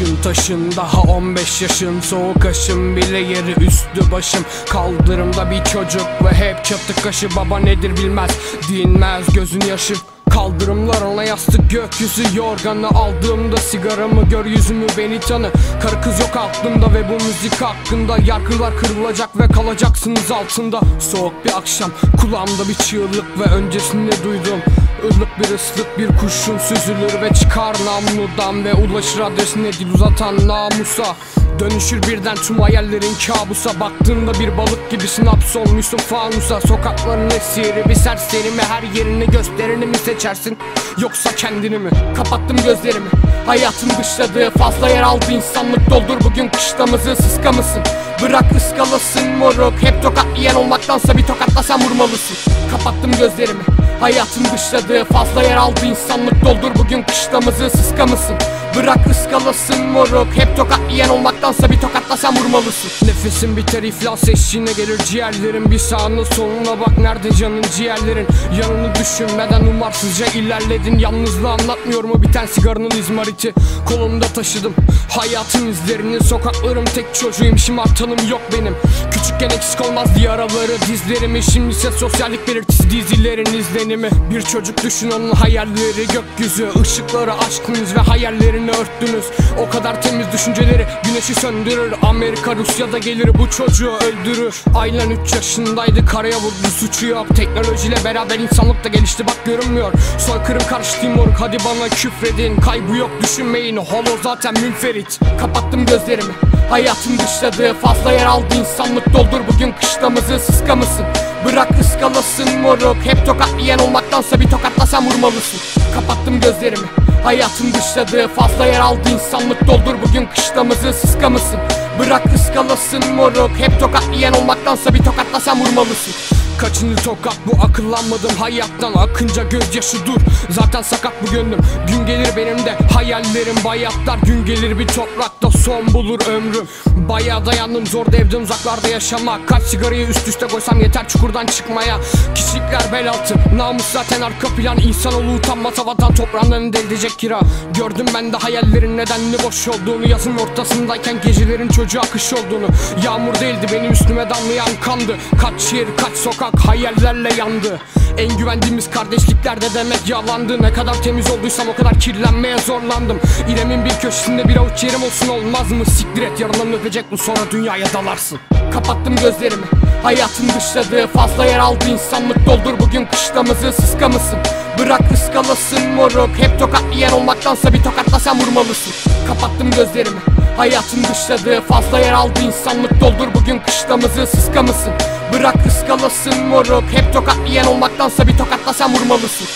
Düşün taşın daha 15 yaşın. Soğuk aşım bile yeri üstü başım. Kaldırımda bir çocuk ve hep çatı kaşı. Baba nedir bilmez dinmez gözün yaşı. Kaldırımlar ona yastık gökyüzü yorganı. Aldığımda sigaramı gör yüzümü beni tanı. Karı kız yok aklımda ve bu müzik hakkında. Yargılar kırılacak ve kalacaksınız altında. Soğuk bir akşam kulağımda bir çığlık ve öncesinde duydum Ilık bir ıslık bir kurşun süzülür ve çıkar namludan Ve ulaşır adresine dil uzatan namusa. Dönüşür birden tüm hayallerin kabusa. Baktığında bir balık gibisin hapsolmuşsun fanusa. Sokakların esiri bir serseri mi? Her yerini gösterini mi seçersin? Yoksa kendini mi? Kapattım gözlerimi. Hayatın dışladığı fazla yer aldı insanlık Doldur. Bugün kışlamızı sıska mısın Bırak ıskalasın moruk. Hep tokat yiyen olmaktansa bir tokatla sen vurmalısın. Kapattım gözlerimi. Hayatın dışladığı fazla yer aldı insanlık. Doldur bugün kışlamızı sıska mısın Bırak ıskalasın moruk. Hep tokat yiyen olmaktansa bir tokatla sen vurmalısın. Nefesim biter iflas eşiğine gelir ciğerlerin Bir sağına soluna bak nerede canın ciğerlerin? Yanını düşünmeden umarsızca ilerledin. Yalnızlığı anlatmıyor mu? Biten sigaranın izmariti. Kolumda taşıdım hayatın izlerini. Sokaklarım tek çocuğuyum şımartanım yok benim. Küçükken eksik olmaz diye dizlerimi. Şimdi ise sosyallik belirtisi dizilerin izlenimi. Bir çocuk düşün onun hayalleri. Gökyüzü ışıkları aşkınız ve hayallerini örttünüz. O kadar temiz düşünceleri güneşi söndürür. Amerika Rusya'da gelir bu çocuğu öldürür. Aynen 3 yaşındaydı karaya vurdu suçu yok. Teknolojiyle beraber insanlık da gelişti bak görünmüyor. Soykırım karşıtıyım moruk hadi bana küfredin. Kaybı yok düşünmeyin holo zaten münferit. Kapattım gözlerimi Hayatın dışladığı fazla yer aldı insanlık Doldur. Bugün kışlamızı sıska mısın? Bırak ıskalasın moruk. Hep tokat yiyen olmaktansa bir tokatla sen vurmalısın. Kapattım gözlerimi. Hayatın dışladığı fazla yer aldı insanlık. Doldur bugün kışlamızı sıska mısın Bırak ıskalasın moruk. Hep tokat yiyen olmaktansa bir tokatla sen vurmalısın. Kaçıncı tokat bu akıllanmadım hayattan. Akınca gözyaşı dur. Zaten sakat bu gönlüm. Gün gelir benim de hayallerim. Bayatlar Gün gelir bir toprakta son bulur ömrüm Bayağı dayandım zor evden uzaklarda yaşamak. Kaç sigarayı üst üste koysam yeter çukurdan çıkmaya. Kişilikler bel altı namus zaten arka plan. İnsanoğlu utanmaz havadan toprağından elde edecek kira. Gördüm ben de hayallerin nedenli boş olduğunu. Yazın ortasındayken gecelerin çocuğa kış olduğunu. Yağmur değildi benim üstüme damlayan kandı. Kaç şehir kaç sokak hayallerle yandı. En güvendiğimiz kardeşliklerde demek yalandı. Ne kadar temiz olduysam o kadar kirlenmeye zorlandım. İrem'in bir köşesinde bir avuç yerim olsun olmaz mı? Siktir et yarınlarını öpecek bu sonra dünyaya dalarsın. Kapattım gözlerimi. Hayatın dışladığı fazla yer aldı insanlık Doldur bugün kışlamızı sıska mısın? Bırak ıskalasın moruk. Hep tokat yiyen olmaktansa bir tokatla sen vurmalısın. Kapattım gözlerimi. Hayatın dışladığı fazla yer aldı insanlık Doldur bugün kışlamızı sıska mısın? Bırak ıskalasın moruk. Hep tokat yiyen olmaktansa bir tokatla sen vurmalısın